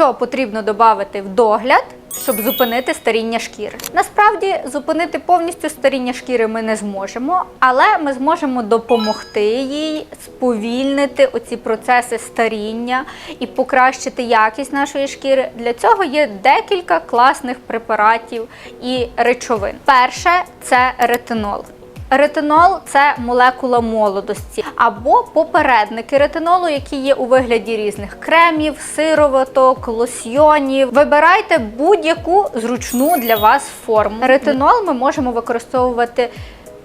що потрібно додати в догляд, щоб зупинити старіння шкіри. Насправді зупинити повністю старіння шкіри ми не зможемо, але ми зможемо допомогти їй сповільнити оці процеси старіння і покращити якість нашої шкіри. Для цього є декілька класних препаратів і речовин. Перше це ретинол. Ретинол це молекула молодості або попередники ретинолу, які є у вигляді різних кремів, сироваток, лосьйонів. Вибирайте будь-яку зручну для вас форму. Ретинол ми можемо використовувати.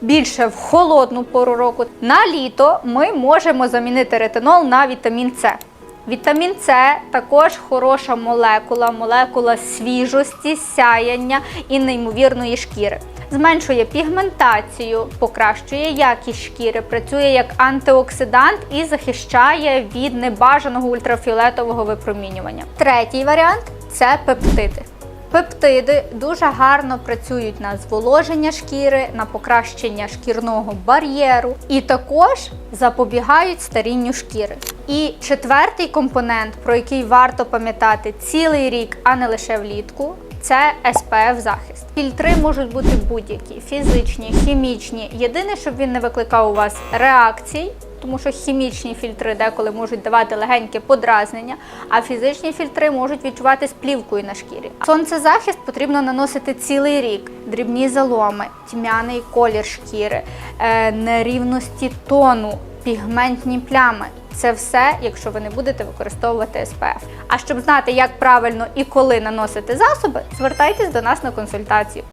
Більше в холодну пору року на літо ми можемо замінити ретинол на вітамін С. Вітамін С також хороша молекула, молекула свіжості, сяяння і неймовірної шкіри. Зменшує пігментацію, покращує якість шкіри, працює як антиоксидант і захищає від небажаного ультрафіолетового випромінювання. Третій варіант це пептиди. Пептиди дуже гарно працюють на зволоження шкіри, на покращення шкірного бар'єру і також запобігають старінню шкіри. І четвертий компонент, про який варто пам'ятати цілий рік, а не лише влітку, це SPF захист. Фільтри можуть бути будь-які фізичні, хімічні. Єдине, щоб він не викликав у вас реакцій, тому що хімічні фільтри деколи можуть давати легеньке подразнення, а фізичні фільтри можуть відчуватись плівкою на шкірі. Сонцезахист потрібно наносити цілий рік. Дрібні заломи, тьмяний колір шкіри, е, нерівності тону, пігментні плями. Це все, якщо ви не будете використовувати СПФ. А щоб знати, як правильно і коли наносити засоби, звертайтесь до нас на консультацію.